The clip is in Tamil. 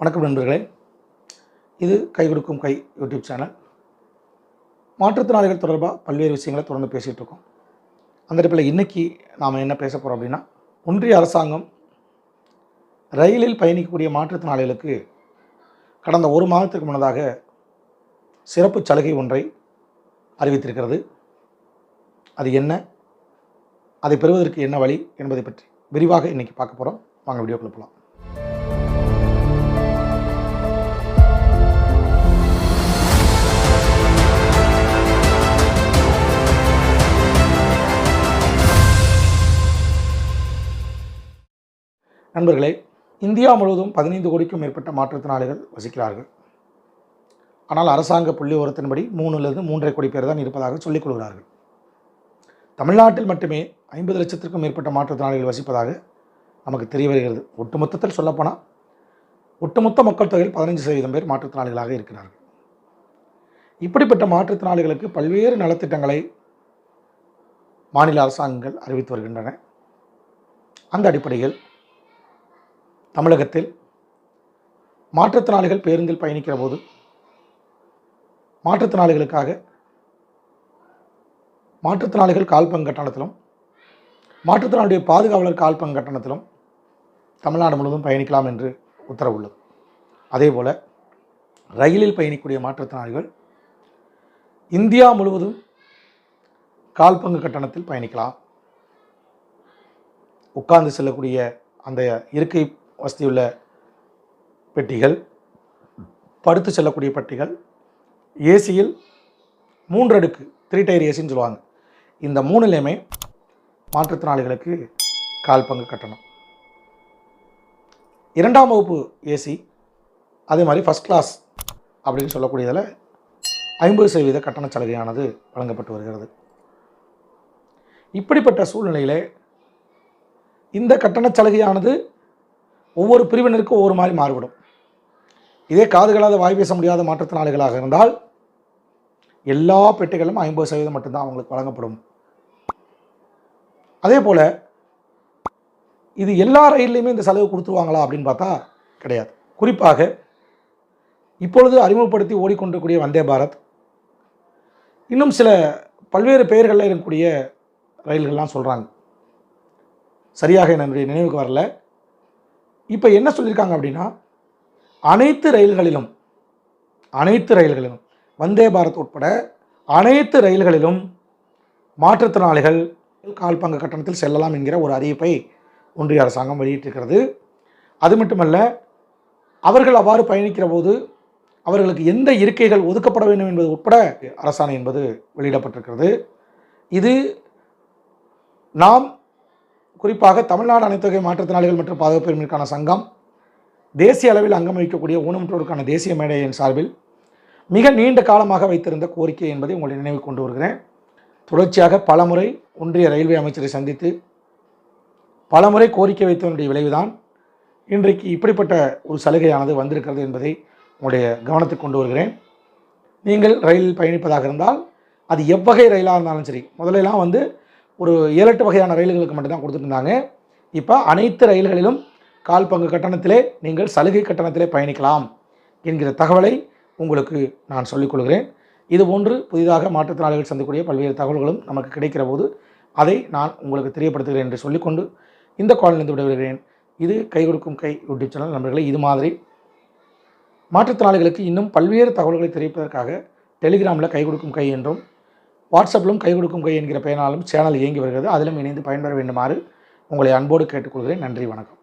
வணக்கம் நண்பர்களே. இது கை கொடுக்கும் கை யூடியூப் சேனல். மாற்றுத்திறனாளிகள் தொடர்பாக பல்வேறு விஷயங்களை தொடர்ந்து பேசிகிட்டு இருக்கோம். அந்த இடத்துல இன்றைக்கி நாம் என்ன பேச போகிறோம் அப்படின்னா ஒன்றிய அரசாங்கம் ரயிலில் பயணிக்கக்கூடிய மாற்றுத்திறனாளிகளுக்கு கடந்த ஒரு மாதத்துக்கு முன்னதாக சிறப்பு சலுகை ஒன்றை அறிவித்திருக்கிறது. அது என்ன? அதை பெறுவதற்கு என்ன வழி என்பதை பற்றி விரிவாக இன்றைக்கி பார்க்க போகிறோம் வாங்க வீடியோக்குள்ளே போகலாம் நண்பர்களே இந்தியா முழுவதும் பதினைந்து கோடிக்கும் மேற்பட்ட மாற்றுத்திறனாளிகள் வசிக்கிறார்கள். ஆனால் அரசாங்க புள்ளி ஓரத்தின்படி மூணுலேருந்து மூன்றரை கோடி பேர் தான் இருப்பதாக சொல்லிக் கொள்கிறார்கள். தமிழ்நாட்டில் மட்டுமே ஐம்பது லட்சத்திற்கும் மேற்பட்ட மாற்றுத்திறனாளிகள் வசிப்பதாக நமக்கு தெரிய வருகிறது. ஒட்டுமொத்தத்தில் சொல்லப்போனால் ஒட்டுமொத்த மக்கள் தொகையில் பதினைஞ்சு சதவீதம் பேர் மாற்றுத்திறனாளிகளாக இருக்கிறார்கள். இப்படிப்பட்ட மாற்றுத்திறனாளிகளுக்கு பல்வேறு நலத்திட்டங்களை மாநில அரசாங்கங்கள் அறிவித்து வருகின்றன. அந்த அடிப்படையில் தமிழகத்தில் மாற்றுத்திறனாளிகள் பேருந்தில் பயணிக்கிற போது மாற்றுத்திறனாளிகளுக்காக மாற்றுத்திறனாளிகள் கால்பங்கு கட்டணத்திலும் மாற்றுத்திறனாளிய பாதுகாவலர் கால்பங்கு கட்டணத்திலும் தமிழ்நாடு முழுவதும் பயணிக்கலாம் என்று உத்தரவு உள்ளது அதேபோல் ரயிலில் பயணிக்கக்கூடிய மாற்றுத்திறனாளிகள் இந்தியா முழுவதும் கால்பங்கு கட்டணத்தில் பயணிக்கலாம். உட்கார்ந்து செல்லக்கூடிய அந்த இருக்கை வசதியுள்ள பெட்டிகள் படுத்து செல்லக்கூடிய பெட்டிகள் ஏசியில் மூன்று அடுக்கு த்ரீ டயர் ஏசின்னு சொல்லுவாங்க. இந்த மூணுலேயுமே மாற்றுத்திறனாளிகளுக்கு கால் பங்கு கட்டணம். இரண்டாம் வகுப்பு ஏசி அதே மாதிரி ஃபஸ்ட் கிளாஸ் அப்படின்னு சொல்லக்கூடியதில் ஐம்பது சதவீத கட்டண சலுகையானது வழங்கப்பட்டு வருகிறது. இப்படிப்பட்ட சூழ்நிலையிலே இந்த கட்டண சலுகையானது ஒவ்வொரு பிரிவினருக்கும் ஒவ்வொரு மாதிரி மாறுபடும். இதே காதுகளாத வாய் பேச முடியாத மாற்றுத்திறனாளிகளாக இருந்தால் எல்லா பெட்டிகளும் ஐம்பது சதவீதம் மட்டும்தான் அவங்களுக்கு வழங்கப்படும். அதே போல் இது எல்லா ரயில்லையுமே இந்த செலவு கொடுத்துருவாங்களா அப்படின்னு பார்த்தா கிடையாது. குறிப்பாக இப்பொழுது அறிமுகப்படுத்தி ஓடிக்கொண்டிருக்கூடிய வந்தே பாரத் இன்னும் சில பல்வேறு பெயர்களில் இருக்கக்கூடிய ரயில்கள்லாம் சொல்கிறாங்க சரியாக என்னுடைய நினைவுக்கு வரல. இப்போ என்ன சொல்லியிருக்காங்க அப்படின்னா அனைத்து ரயில்களிலும் அனைத்து ரயில்களிலும் வந்தே பாரத் உட்பட அனைத்து ரயில்களிலும் மாற்றுத்திறனாளிகள் கால் பங்கு கட்டணத்தில் செல்லலாம் என்கிற ஒரு அறிவிப்பை ஒன்றிய அரசாங்கம் வெளியிட்டிருக்கிறது. அது மட்டுமல்ல அவர்கள் அவ்வாறு பயணிக்கிற போது அவர்களுக்கு எந்த இருக்கைகள் ஒதுக்கப்பட வேண்டும் என்பது உட்பட அரசாணை என்பது வெளியிடப்பட்டிருக்கிறது. இது நாம் குறிப்பாக தமிழ்நாடு அனைத்தொகை மாற்றுத்திறனாளிகள் மற்றும் பாதுகாப்பிற்கான சங்கம் தேசிய அளவில் அங்கம் வகிக்கக்கூடிய ஊனமுற்றோருக்கான தேசிய மேடையின் சார்பில் மிக நீண்ட காலமாக வைத்திருந்த கோரிக்கை என்பதை உங்களை நினைவு கொண்டு வருகிறேன். தொடர்ச்சியாக பலமுறை ஒன்றிய ரயில்வே அமைச்சரை சந்தித்து பலமுறை கோரிக்கை வைத்ததனுடைய விளைவுதான் இன்றைக்கு இப்படிப்பட்ட ஒரு சலுகையானது வந்திருக்கிறது என்பதை உங்களுடைய கவனத்துக்கு கொண்டு வருகிறேன். நீங்கள் ரயிலில் பயணிப்பதாக இருந்தால் அது எவ்வகை ரயிலாக இருந்தாலும் சரி முதலெல்லாம் வந்து ஒரு ஏழெட்டு வகையான ரயில்களுக்கு மட்டும்தான் கொடுத்துருந்தாங்க. இப்போ அனைத்து ரயில்களிலும் கால் பங்கு கட்டணத்திலே நீங்கள் சலுகை கட்டணத்திலே பயணிக்கலாம் என்கிற தகவலை உங்களுக்கு நான் சொல்லிக்கொள்கிறேன் இதுபோன்று புதிதாக மாற்றுத்திறனாளிகள் சந்திக்கக்கூடிய பல்வேறு தகவல்களும் நமக்கு கிடைக்கிற போது அதை நான் உங்களுக்கு தெரியப்படுத்துகிறேன் என்று சொல்லிக்கொண்டு இந்த காலிலிருந்து விடைபெறுகிறேன். இது கை கொடுக்கும் கை யூடியூப் சேனல் நண்பர்களை இது மாதிரி மாற்றுத்திறனாளிகளுக்கு இன்னும் பல்வேறு தகவல்களை தெரிவிப்பதற்காக டெலிகிராமில் கை கொடுக்கும் கை என்றும் வாட்ஸ்அப்பிலும் கை கொடுக்கும் கை என்கிற பெயராலும் சேனல் இயங்கி வருகிறது. அதிலும் இணைந்து பயன்பெற வேண்டுமாறு உங்களை அன்போடு கேட்டுக்கொள்கிறேன். நன்றி வணக்கம்.